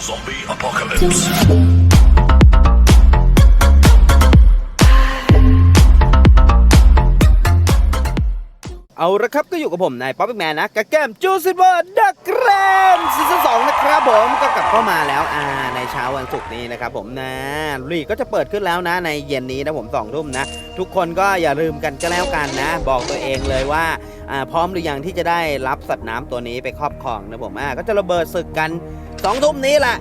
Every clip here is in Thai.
Zombie apocalypse. เอาละครับก็อยู่กับผมนายป๊อปแมนนะกับเกมจูซิเวอร์ดักแกรนซีซั่นสองนะครับผมก็กลับเข้ามาแล้วอ่าในเช้าวันศุกร์นี้นะครับผมนะลีกก็จะเปิดขึ้นแล้วนะในเย็นนี้นะผมสองทุ่มนะ ทุกคนก็อย่าลืมกันก็แล้วกันนะ บอกตัวเองเลยว่าอ่าพร้อมหรือยังที่จะได้รับสัตว์น้ำตัวนี้ไปครอบครองนะผมอ่าก็จะระเบิดศึกกัน สองทุ่มนี้แหละ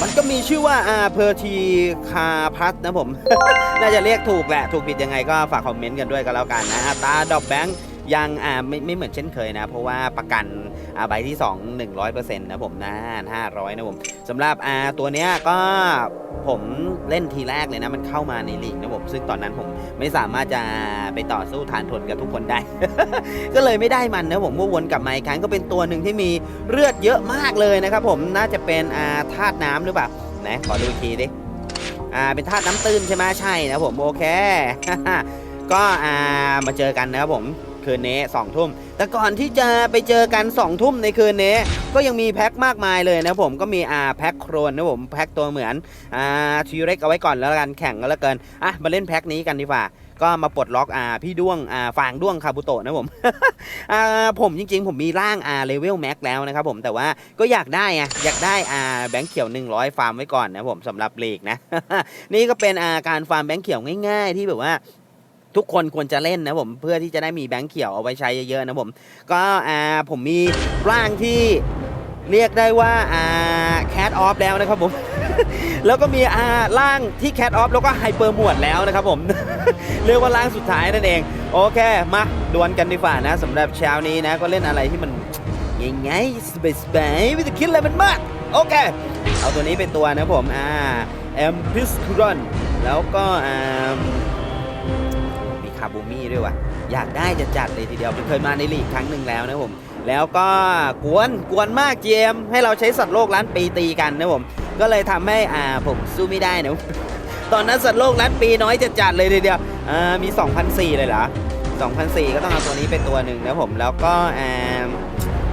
มันก็มีชื่อว่าอาเพอร์ทีคาพัสนะผม น่าจะเรียกถูกแหละ ถูกผิดยังไงก็ฝากคอมเมนต์กันด้วยก็แล้วกันนะฮะตาดอกแบงค์ ยังอ่าไม่ไม่เหมือนเช่นเคยนะ เพราะว่าประกันอ่าใบที่ 2 100%นะผมนะ500 นะผมสำหรับอ่าตัวเนี้ยก็ผมเล่นทีแรกเลยนะ มันเข้ามาในลีกนะผมซึ่งตอนนั้นผมไม่สามารถจะไปต่อสู้ทานทนกับทุกคนได้ ก็เลยไม่ได้มันนะผมก็วนกลับมาอีกครั้งก็เป็นตัวหนึ่งที่มีเลือดเยอะมากเลยนะครับผมน่าจะเป็นอ่าธาตุน้ำหรือเปล่าไหนขอดูทีดิอ่าเป็นธาตุน้ำตื้นใช่ไหมใช่นะผมโอเคก็อ่ามาเจอกันนะครับผม คืนนี้สองทุ่ม แต่ก่อนที่จะไปเจอกัน2องทุ่มในคืนนี้ ก็ยังมีแพ็คมากมายเลยนะผมก็มีอ่าแพ็คโครนนะผมแพ็คตัวเหมือนอ่าทีเร็กเอาไว้ก่อนแล้วกันแข่งกันแล้วเกินอะมาเล่นแพ็คนี้กันดีกว่าก็มาปลดล็อกอ่าพี่ด้วงอ่าฟางด้วงคาบุโตะนะผมอ่าผมจริง ๆ ผมมีร่างอ่าเลเวลแม็กแล้วนะครับผมแต่ว่าก็อยากได้ไงอยากได้อ่าแบงค์เขียว 100 ฟาร์มไว้ก่อนนะผมสำหรับเลกนะ นี่ก็เป็นอ่าการฟาร์มแบงค์เขียวง่าย ๆ ที่แบบว่า ทุกคนควรจะเล่นนะผมเพื่อที่จะได้มีแบงค์เขียวเอาไว้ใช้เยอะๆนะผม ก็อ่าผมมีร่างที่เรียกได้ว่าอ่าแคทออฟแล้วนะครับผม แล้วก็มีอ่าร่างที่แคทออฟแล้วก็ไฮเปอร์หมวดแล้วนะครับผม เรียกว่าร่างสุดท้ายนั่นเอง โอเค มาดวลกันดีกว่านะสำหรับเช้านี้นะ ก็เล่นอะไรที่มันง่ายๆสบายสบายๆไม่ต้องคิดอะไรมันมาก โอเค เอาตัวนี้เป็นตัวนะผมอ่าแอมพิสครอนแล้วก็อ่าาบูมี่ด้วยวะอยากได้จะจัดเลยทีเดียวเคยมาในลีกครั้งหนึ่งแล้วนะผม แล้วก็กวนกวนมากเจมให้เราใช้สัตว์โลกล้านปีตีกันนะผม ก็เลยทำให้อ่าผมสู้ไม่ได้นะตอนนั้นสัตว์โลกล้านปีน้อยจะจัดเลยทีเดียวอ่ามี2,004เลยเหรอ2,004 ก็ต้องเอาตัวนี้ไปตัวหนึ่งนะผมแล้วก็อ่า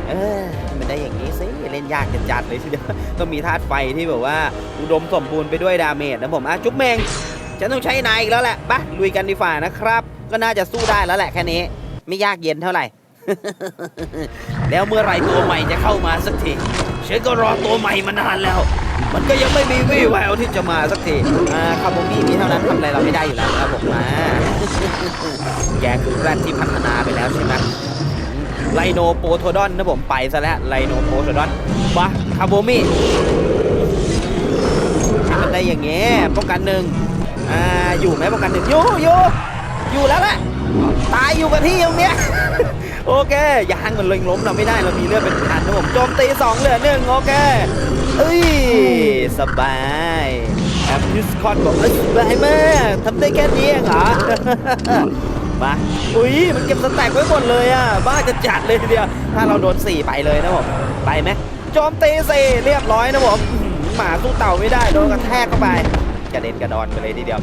เออมันได้อย่างนี้สิเล่นยากจะจัดเลยทีเดียวต้องมีธาตุไฟที่แบบว่า อุดมสมบูรณ์ไปด้วยดาเมจนะผมอะจุ๊บเมงฉันต้องใช้นายอีกแล้วแหละปะลุยกันดีฝ่านะครับ ก็น่าจะสู้ได้แล้วแหละแค่นี้ ไม่ยากเย็นเท่าไหร่ แล้วเมื่อไรตัวใหม่จะเข้ามาสักทีฉันก็รอตัวใหม่มานานแล้ว มันก็ยังไม่มีวี่แววที่จะมาสักทีอ่าคาร์โมมี่มีเท่านั้นทำอะไรเราไม่ได้อยู่แล้วนะครับผมมาแกคือแรดที่พัฒนาไปแล้วใช่ไหมไลโนโปโทดอนนะผมไปซะแล้วไลโนโปโทดอนมาคาโมมี่ให้มันได้อย่างเงี้ยป้องกันหนึ่งอ่าอยู่ไหมป้องกันหนึ่งอยู่อยู่ อยู่แล้วแหละตายอยู่กับที่ตรงเนี้ย โอเคยางมันเล็งล้มเราไม่ได้เรามีเลือดเป็นพันนะผมโจมตีสองเหลือหนึ่งโอเคเอ้ยสบายแอมพิสคอนบอกเอ้ยสบายมากทำได้แค่นี้เองเหรอมาอุ้ยมันเก็บสแต็กไว้หมดเลยอะบ้าจะจัดเลยทีเดียวถ้าเราโดนสี่ไปเลยนะผมไปไหมโจมตีสี่เรียบร้อยนะผมอื้อหือหมาสู้เต่าไม่ได้โดนกระแทกเข้าไป กระเด็นกระดอนไปเลยทีเดียว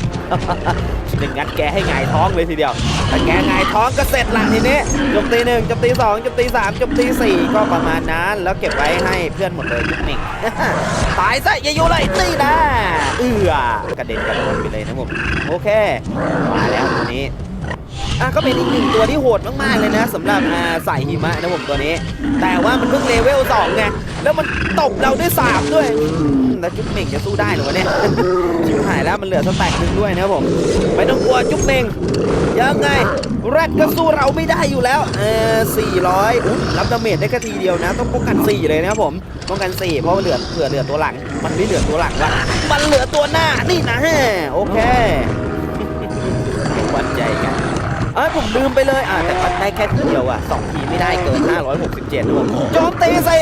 หนึ่งงัดแกให้หงายท้องเลยทีเดียวถ้าแกหงายท้องก็เสร็จละทีนี้จมตีหนึ่งจมตีสองจมตีสามจมตีสี่ก็ประมาณนั้นแล้วเก็บไว้ให้เพื่อนหมดเลยยุคหนึ่งตายซะอย่าอยู่เลยนี่นะเอือกระเด็นกระโดนไปเลยนะผมโอเคมาแล้วตัวนี้อะก็เป็นอีกหนึ่งตัวที่โหดมากๆเลยนะสำหรับอ่าใสหิมะนะผมตัวนี้ แต่ว่ามันเพิ่งเลเวล2ไง แล้วมันตบเราด้วยสามด้วยแล้วจุ๊บเม่งจะสู้ได้หรอวะเนี่ยชิบหายแล้วมันเหลือสแต็กหนึ่งด้วยนะครับผมไม่ต้องกลัวจุ๊บเม่งยังไงแรดก็สู้เราไม่ได้อยู่แล้วเออ400อุ๊ยรับดาเมจได้แค่ทีเดียวนะ ต้องป้องกัน 4 เลยนะครับผมป้องกัน 4 เพราะเหลือเผื่อเหลือตัวหลัง มันไม่เหลือตัวหลังว่ะมันเหลือตัวหน้านี่นะโอเควัดใจกัน อ้ผมลืมไปเลยอ่าแต่มันได้แค่ทีเดียวอะสองทีไม่ได้เกิน 567นะผมโจมตีใส่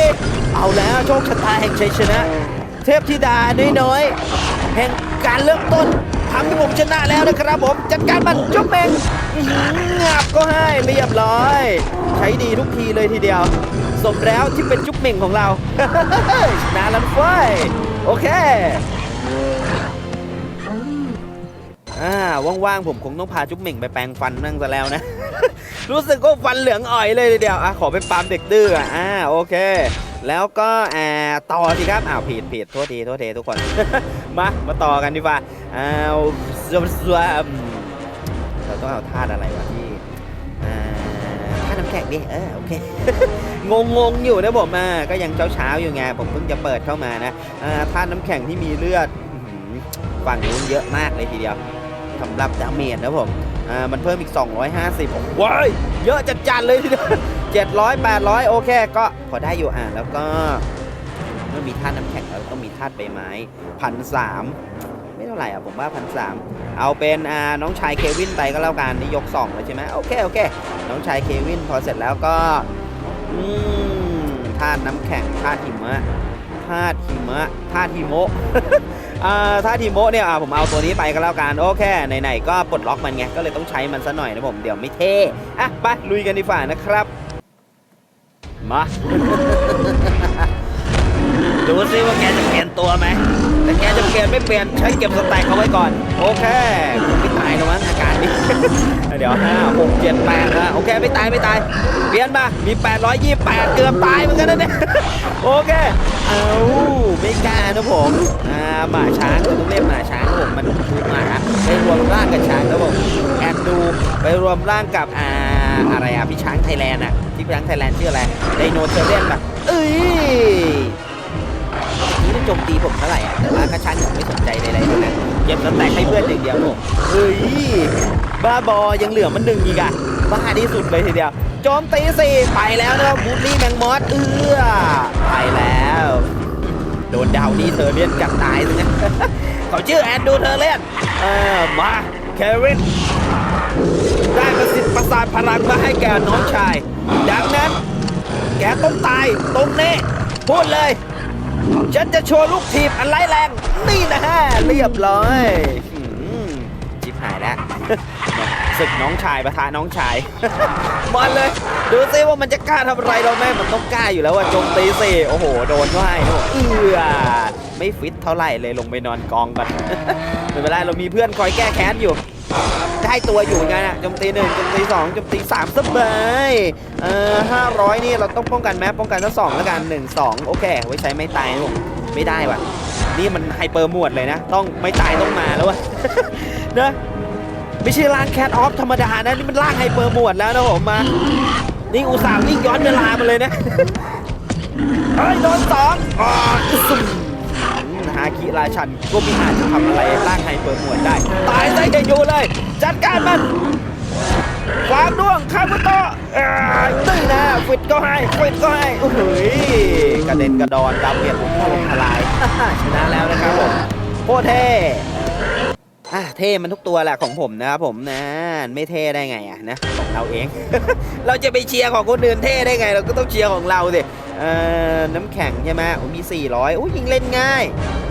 เอาแล้วโชคชะตาแห่งชัยชนะ เทพธิดาน้อยๆแห่งการเริ่มต้นทำให้ผมชนะแล้วนะครับผมจัดการมันจุ๊บเมงงับก็ให้เรียบร้อย ใช้ดีทุกทีเลยทีเดียว สมแล้วที่เป็นจุ๊บเม่งของเราชนะแล้วเฟ้ยโอเค อ่าว่างๆผมคงต้องพาจุ๊บเหม่งไปแปรงฟันนั่งซะแล้วนะ รู้สึกว่าฟันเหลืองอ่อยเลยทีเดียวอะขอไปปาล์มเด็กดื้ออ่าโอเค แล้วก็อ่าต่อสิครับอ้าวผิดผิดโทษทีโทษทีทุกคน มามาต่อกันดีกว่าอ้าวสวสวมเราต้องเอาธาตุอะไรวะที่อ่าธาตุน้ำแข็งดิเออโอเคงงงอยู่นะผมอ่าก็ยังเช้าเช้าๆอยู่ไงผมเพิ่งจะเปิดเข้ามานะอ่าธาตุน้ำแข็งที่มีเลือดฝั่งนู้นเยอะมากเลยทีเดียว สำหรับดาเมจนะผมอ่ามันเพิ่มอีก 250โอ้โหเว้ยเยอะจัดๆเลยทีเดียว700 800 โอเค ก็พอได้อยู่อ่านแล้วก็เมื่อมีธาตุน้ำแข็งแล้วต้องมีธาตุใบไม้พันสามไม่เท่าไหร่อะผมว่าพันสามเอาเป็นอ่าน้องชายเควินไปก็แล้วกันนี่ยกสองแล้วใช่ไหมโอเคโอเค น้องชายเควินพอเสร็จแล้วก็อืมธาตุน้ำแข็งธาตุหิมะธาตุหิมะธาตุหิโมะ ถ้าทีโมเนี่ยผมเอาตัวนี้ไปก็แล้วกันโอเคไหนๆก็ปลดล็อกมันไงก็เลยต้องใช้มันซะหน่อยนะผมเดี๋ยวไม่เท่อะไปลุยกันดีกว่านะครับ มาดูซิว่าแกจะเปลี่ยนตัวไหม แต่แกจะเปลี่ยนไม่เปลี่ยนใช้เก็บสแต็กเอาไว้ก่อน โอเคไม่ตายแล้วมั้งอาการนี้ เดี๋ยวห้าหกเจ็ดแปดนะโอเคไม่ตายไม่ตาย เปลี่ยนมา มี828เกือบตายเหมือนกันนะเนี่ย โอเค เอาไม่กล้านะผมอ่าหมาช้างเต้องเรียกหมาช้างผมมันคือหมาไปรวมร่างกับช้างนะผมแอนดูไปรวมร่างกับอ่าอะไรอะพี่ช้างไทยแลนด์อะที่พี่ช้างไทยแลนด์ชื่ออะไรไดโนเทเรียนป่ะเอ้ย โจมตีผมเท่าไหร่อะแต่ว่ากระชั้นผมไม่สนใจใดๆทั้งนั้นเก็บสแต็กให้เพื่อนอย่างเดียวผมเฮ้ยบ้าบอยังเหลือมันหนึ่งอีกอะบ้าที่สุดเลยทีเดียวโจมตีสี่ไปแล้วนะครับบูลลี่แมงมอสเอื้อไปแล้ว โดนดาวนี่เธอเลียนกัดตายสินะเขาชื่อแอนดูเธอเลียนเออมาเควินได้ประสิทธิ์ประสาทพลังมาให้แกน้องชาย ดังนั้น แกต้องตายตรงนี้พูดเลย ฉันจะโชว์ลูกทีบอันไร้แรง นี่นะฮะเรียบร้อยหืมชิบหายแล้วศึกน้องชายประทะน้องชายมันเลย ดูซิว่ามันจะกล้าทำอะไรเราไหมมันต้องกล้าอยู่แล้วว่าจมตีสิโอ้โห โดนก็ให้นะผมเอือไม่ฟิตเท่าไหร่เลยลงไปนอนกองก่อนไม่เป็นไรเรามีเพื่อนคอยแก้แค้นอยู่ ได้ตัวอยู่ไงนะจมตีหนึ่งจมตีสองจมตีสามสบายเอ่อห้าร้อยนี่เราต้องป้องกันแม้ป้องกันทั้งสองแล้วกันหนึ่งสองโอเค ไว้ใช้ไม่ตายผมไม่ได้ว่ะ นี่มันไฮเปอร์หมวดเลยนะ ต้องไม่ตายต้องมาแล้ววะนะไม่ใช่ร่างแคทออฟธรรมดานะนี่มันร่างไฮเปอร์หมวดแล้วนะผมมานี่อุตส่าห์วิ่งย้อนเวลามาเลยนะเฮ้ยโดนสองอ๋อซุ่มาคิราชัน ก็ไม่อาจจะทำอะไรร่างไฮเปอร์มวดได้ ตายซะอย่าอยู่เลย จัดการมันวางด้วงคาบุโตะเอ้ยนี่นะฟิตก็ให้ฟิตก็ให้โอ้โหกระเด็นกระดอนดาวเวียนผมถล่มทลายชนะแล้วนะครับผมโคตรเท่ อะเท่มันทุกตัวแหละของผมนะครับผมนะไม่เท่ได้ไงอะนะของเราเอง เราจะไปเชียร์ของคนอื่นเท่ได้ไง เราก็ต้องเชียร์ของเราสิเอ่อน้ำแข็งใช่ไหมโอ้มี 400โอ้ยิงเล่นง่าย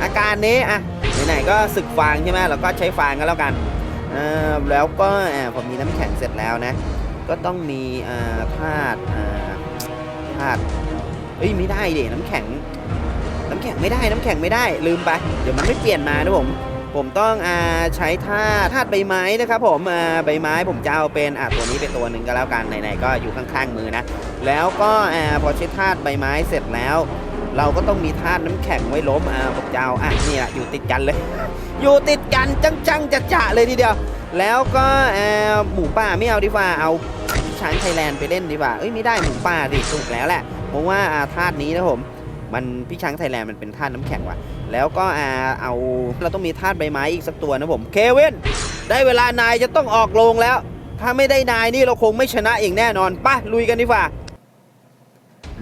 อาการนี้อะไหนๆก็ศึกฟางใช่ไหมเราก็ใช้ฟางกันแล้วกันเอ่อแล้วก็อ่าพอมีน้ำแข็งเสร็จแล้วนะ ก็ต้องมีอ่าธาตุอ่าธาตุเอ้ยไม่ได้ดิน้ำแข็ง น้ำแข็งไม่ได้น้ำแข็งไม่ได้ลืมไป เดี๋ยวมันไม่เปลี่ยนมานะผม ผมต้องอ่าใช้ธาตุธาตุใบไม้นะครับผมอ่าใบไม้ผมจะเอาเป็นอ่าตัวนี้เป็นตัวหนึ่งก็แล้วกันไหนๆก็อยู่ข้างๆมือนะ แล้วก็อ่าพอใช้ธาตุใบไม้เสร็จแล้ว เราก็ต้องมีธาตุน้ำแข็งไว้ล้มอ่าผมจะเอาอะนี่แหละอยู่ติดกันเลย อยู่ติดกันจังๆจะจะๆเลยทีเดียว แล้วก็อ่าหมูป่าไม่เอาดีกว่าเอาช้างไทยแลนด์ไปเล่นดีกว่าเอ้ยไม่ได้หมูป่าดิถูกแล้วแหละเพราะว่าอ่าธาตุนี้นะผมมันพี่ช้างไทยแลนด์มันเป็นธาตุน้ำแข็งว่ะ แล้วก็อาเอาเราต้องมีธาตุใบไม้อีกสักตัวนะผมเควินได้เวลานายจะต้องออกโรงแล้ว ถ้าไม่ได้นายนี่เราคงไม่ชนะอีกแน่นอนป่ะลุยกันดีกว่า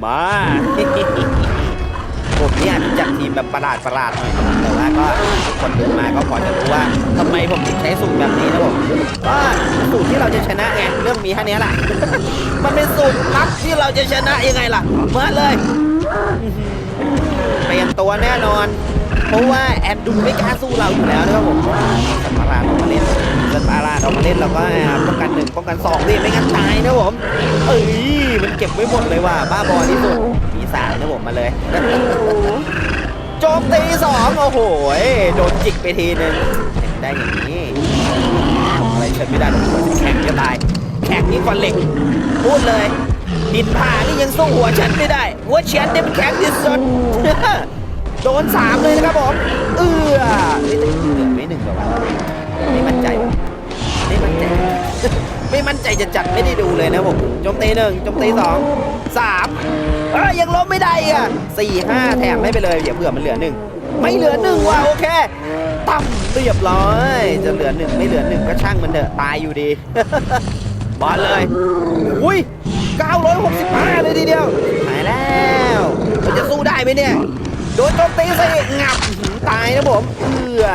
มา ผมเนี่ยอาจจะจัดทีมแบบประหลาดประหลาดหน่อยแต่ว่าก็ทุกคนดูมาก็พอจะรู้ว่าทำไมผมถึงใช้สูตรแบบนี้นะผมก็สูตรที่เราจะชนะไงเรื่องมีแค่นี้แหละมันเป็นสูตรลับที่เราจะชนะยังไงล่ะมาเลยเปลี่ยนตัวแน่นอน เพราะว่าแอนดูไม่กล้าสู้เราอยู่แล้วนะครับผมสัตว์ประหลาดออกมาเล่นสัตว์ประหลาดออกมาเล่นเราก็ป้องกันหนึ่งป้องกันสองดิไม่งั้นตายนะผมเอ้ยมันเก็บไว้หมดเลยว่ะบ้าบอที่สุดปีศาจนะผมมาเลยโจมตีสองโอ้โหโดนจิกไปทีนึงเห็นได้อย่างนี้อะไรเชิญไม่ได้หรอกแข็งจะตายแข็งยิ่งกว่าเหล็ก พูดเลยหินผ่านี่ยังสู้หัวฉันไม่ได้ หัวเฉียนเนี่ยมันแข็งที่สุด โดนสามเลยนะครับผมเอื้อเฮ้ยแต่เหลือไม่หนึ่งหรอวะไม่มั่นใจไม่มั่นใจไม่มั่นใจจะจัดไม่ได้ดูเลยนะผมโจมตีหนึ่งโจมตีสองสามเอ้ยยังล้มไม่ได้อะสี่ห้าแถมไม่ไปเลยเดี๋ยวเผื่อมันเหลือหนึ่งไม่เหลือหนึ่งว่ะโอเคต่ำเรียบร้อย จะเหลือหนึ่งไม่เหลือหนึ่งก็ช่างมันเถอะตายอยู่ดีบอลเลยอุ้ย965 เลยทีเดียวหายแล้วมันจะสู้ได้ไหมเนี่ย โดนโจมตีใส่งับตายนะผมเอือ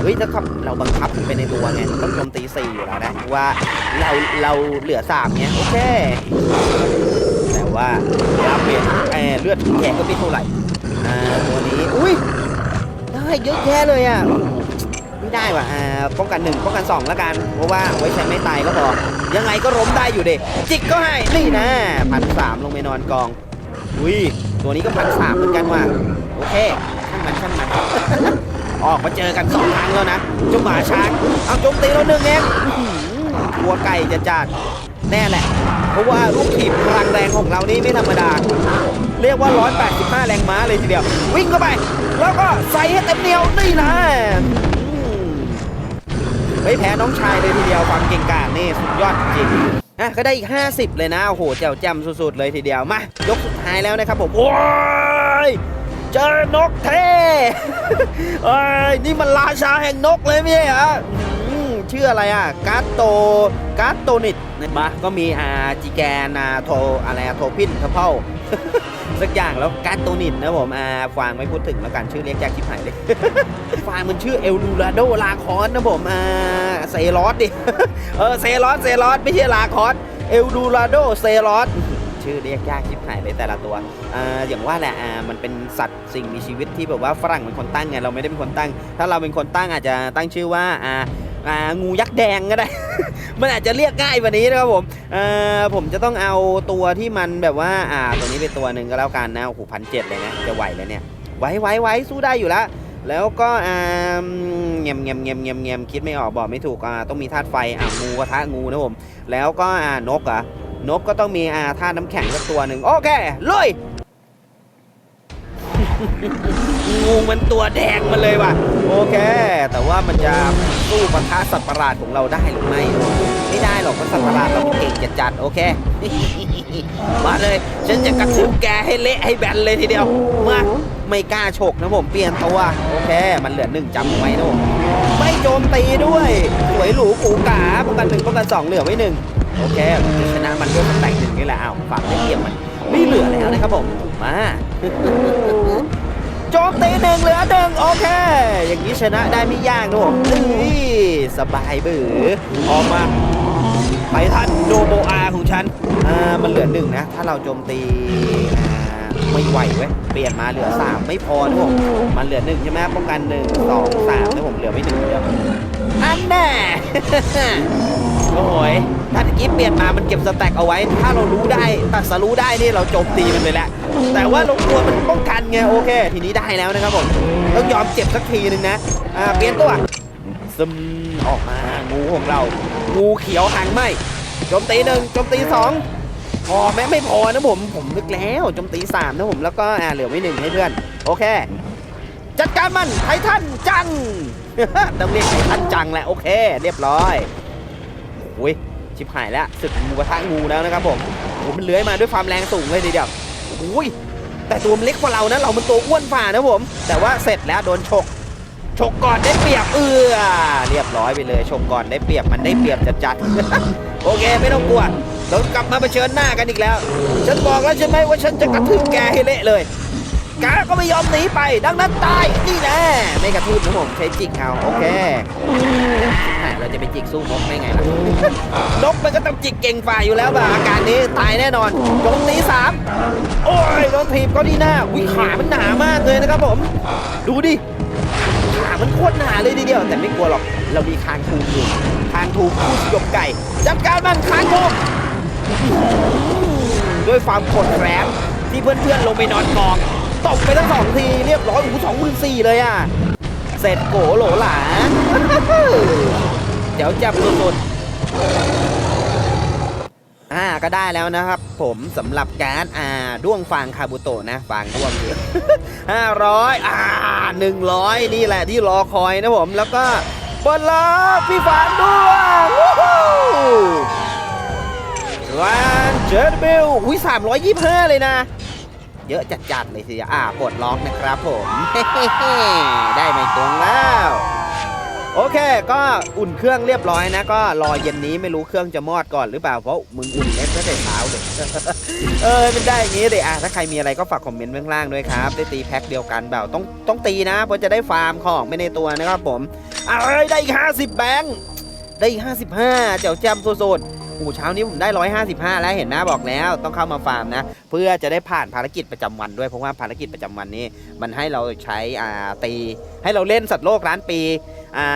เฮ้ยถ้าขับเราบังคับไปในตัวไงมันต้องโจมตีสี่อยู่แล้วนะว่าเราเราเหลือสามเนี่ยโอเคแต่ว่าดาเมจเอ่อเลือดแขกก็ไม่เท่าไหร่อ่าตัวนี้อุ้ยได้เยอะแยะเลยอะไม่ได้ว่ะอ่าป้องกันหนึ่งป้องกันสองแล้วกันเพราะว่าไว้ใช้ไม่ตายก็พอยังไงก็ล้มได้อยู่เด็จิกก็ให้นี่นะพันสามลงไปนอนกองอุ้ยตัวนี้ก็พันสามเหมือนกันว่ะ โอเคช่างมันช่างมันออกมาเจอกันสองครั้งแล้วนะจุ๊บหมาช้างเอาโจมตีเราหนึ่งเองหัวไก่จะจัดแน่แหละ เพราะว่าลูกถีบพลังแรงของเรานี่ไม่ธรรมดา เรียกว่า 185 แรงม้าเลยทีเดียว วิ่งเข้าไป แล้วก็ใส่ให้เต็มเหนียวนี่นะไม่แพ้น้องชายเลยทีเดียวความเก่งกาจนี่สุดยอดจริงอะก็ได้อีก 50 เลยนะ โอ้โหแจ๋วแจำสุดๆเลยทีเดียว มายกสุดท้ายแล้วนะครับผม โอ้ย เจอนกเท่เอ้ยนี่มันราชาแห่งนกเลยม่ใช่เหรออืมชื่ออะไรอะการ์ดโตการ์ดโตนิดมาก็มีอาจีแกนาโทอะไรอะโทพินทัพเพิลสักอย่างแล้วการ์ดโตนิดนะผมอาฟางไม่พูดถึงแล้วกันชื่อเรียกแจากทิพหายเลยฟางมันชื่อเอลดูราโดลาคอนนะผมอาเซรอสดิเออเซรอสเซรอสไม่ใช่ลาคอนเอลดูราโดเซรอส ชื่อเรียกยากชิบหายเลยแต่ละตัวออย่างว่าแหละมันเป็นสัตว์สิ่งมีชีวิตที่แบบว่าฝรั่งเป็นคนตั้งไงเราไม่ได้เป็นคนตั้ง ถ้าเราเป็นคนตั้งอาจจะตั้งชื่อว่าางูยักษ์แดงก็ได้ มันอาจจะเรียกง่ายกว่านี้นะครับผมผมจะต้องเอาตัวที่มันแบบว่าตัวนี้เป็นตัวหนึ่งก็แล้วกันนะโอ้โหพันเจ็ดเลยนะจะไหวแล้วเนี่ยไหวไหวไหวสู้ได้อยู่แล้วแล้วก็เงียมเงียมเงียมเงียมเงียมคิดไม่ออกบอกไม่ถูกต้องมีธาตุไฟงูกระทะงูนะผมแล้วก็นกอะ นกก็ต้องมีอาธาน้ำแข็งสักตัวหนึ่งโอเคลุยงูมันตัวแดงมาเลยว่ะ โอเค แต่ว่ามันจะสู้ปะทะสัตว์ประหลาดของเราได้หรือไม่ ไม่ได้หรอกเพราะสัตว์ประหลาดเราเป็นเก่งจัดจัดโอเค มาเลย ฉันจะกระทืบแกให้เละให้แบนเลยทีเดียวมาไม่กล้าฉกนะผมเปลี่ยนตัวโอเค มันเหลือหนึ่งจำไว้นะผมไม่โจมตีด้วย สวยหรูกูกาป้องกันหนึ่งป้องกันสองเหลือไว้หนึ่ง โอเคชนะมันด้วยสแต็กหนึ่งนี่แหละอ้าวฝั่งได้เกียบมันไม่เหลือแล้วนะครับผมมาโจมตีหนึ่งเหลือหนึ่งโอเค อย่างนี้ชนะได้ไม่ยากนะผมนี่สบายบือออกมาไปท่านโนโบอาของฉันอ่ามันเหลือหนึ่งนะ ถ้าเราโจมตีไม่ไหวเว้ย เปลี่ยนมาเหลือสามไม่พอนะผมมันเหลือหนึ่งใช่ไหมป้องกันหนึ่งสองสามนะผมเหลือไม่หนึ่งเดียวอันแน่ โอ้ยถ้าตะกี้เปลี่ยนมามันเก็บสแต็กเอาไว้ ถ้าเรารู้ได้ตัดสรู้ได้นี่เราโจมตีมันไปแล้วแต่ว่าเรากลัวมันป้องกันไงโอเค ทีนี้ได้แล้วนะครับผมต้องยอมเจ็บสักทีนึงนะอ่าเปลี่ยนตัวซึมออกมางูของเรา งูเขียวหางไหมโจมตีหนึ่งโจมตีสองพอแม้ไม่พอนะผมผมนึกแล้วโจมตีสามนะผมแล้วก็อ่าเหลือไว้หนึ่งให้เพื่อน โอเค จัดการมันไททันจังต้องเรียกไททันจังแหละโอเค เรียบร้อย อ้ยชิบหายแล้วศึกงูกระทะงูแล้วนะครับผมโอ้มันเลื้อยมาด้วยความแรงสูงเลยทีเดียวโอ้ยแต่ตัวมันเล็กกว่าเรานะเรามันตัวอ้วนฝ่านะผม แต่ว่าเสร็จแล้วโดนฉกฉกก่อนได้เปรียบเอือเรียบร้อยไปเลยฉกก่อนได้เปรียบมันได้เปรียบจัดจัดๆโอเคไม่ต้องกลัวเรากลับมาเผชิญหน้ากันอีกแล้ว ฉันบอกแล้วใช่ไหมว่าฉันจะกระทืบแกให้เละเลย แกก็ไม่ยอมหนีไป ดังนั้นตาย นี่แน่ไม่กระทืบนะผมใช้จิกเอาโอเคอะเราจะไปจิกสู้นกได้ไงล่ะนกมันก็ต้องจิกเก่งฝ่าอยู่แล้วป่ะอาการนี้ตายแน่นอนโจมตีสามโอ้ยโดนถีบก็ดีหน้าวิขามันหนามากเลยนะครับผม ดูดิขามันโคตรหนาเลยทีเดียว แต่ไม่กลัวหรอก เรามีคางทูมอยู่คางทูมผู้สยบไก่ จัดการมันคางทูมด้วยความกดแรมที่เพื่อนๆลงไปนอนกอง ตบไปทั้งสองทีเรียบร้อยโอ้โหสองหมื่นสี่เลยอะ เสร็จโกโหลหลาเดี๋ยวจับสุดๆออ่าก็ได้แล้วนะครับ ผมสำหรับการ์ดอ่าด้วงฟางคาบุโตะนะฟางด้วงเยอะห้าร้อยอ่าหนึ่งร้อยนี่แหละที่รอคอยนะผม แล้วก็เปิดล็อพี่ฟางด้วงวู้ฮู้วันเจอร์บิลอุ้ยสามร้อยยี่ห้าเลยนะ เยอะจัดๆเลยสิอ่าปลดล็อกนะครับผมได้ไม่ตรงแล้วโอเค ก็อุ่นเครื่องเรียบร้อยนะ ก็รอเย็นนี้ไม่รู้เครื่องจะมอดก่อนหรือเปล่า เพราะมึงอุ่นเล็กตั้งแต่เช้าเลยเออมันได้อย่างงี้เลยอะถ้าใครมีอะไรก็ฝากคอมเมนต์ไว้ข้างล่างด้วยครับ ได้ตีแพ็คเดียวกันเปล่าต้องต้องตีนะ เพราะจะได้ฟาร์มของไม่ในตัวนะครับผมเอ้ยได้อีก50แบงค์ได้อีก55เจ้าจำสุดๆ โอ้เช้านี้ผมได้ 155 แล้วเห็นนะบอกแล้วต้องเข้ามาฟาร์มนะ เพื่อจะได้ผ่านภารกิจประจำวันด้วยเพราะว่าภารกิจประจำวันนี้ มันให้เราใช้อ่าตี ให้เราเล่นสัตว์โลกล้านปีอ่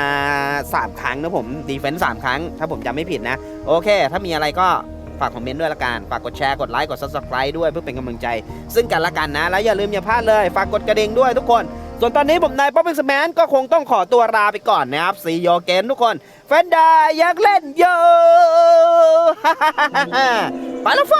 าสามครั้งนะผมดีเฟนส์สามครั้ง ถ้าผมจำไม่ผิดนะ โอเค ถ้ามีอะไรก็ฝากคอมเมนต์ด้วยละกัน ฝากกดแชร์ กดไลค์ กด subscribe ด้วยเพื่อเป็นกำลังใจ ซึ่งกันละกันนะ แล้วอย่าลืมอย่าพลาดเลย ฝากกดกระดิ่งด้วยทุกคน ส่วนตอนนี้ผมนายป๊อปปี้สแมนก็คงต้องขอตัวลาไปก่อนนะครับซีโยเกนทุกคนแฟนดาอยากเล่นโยไปแล้วไฟ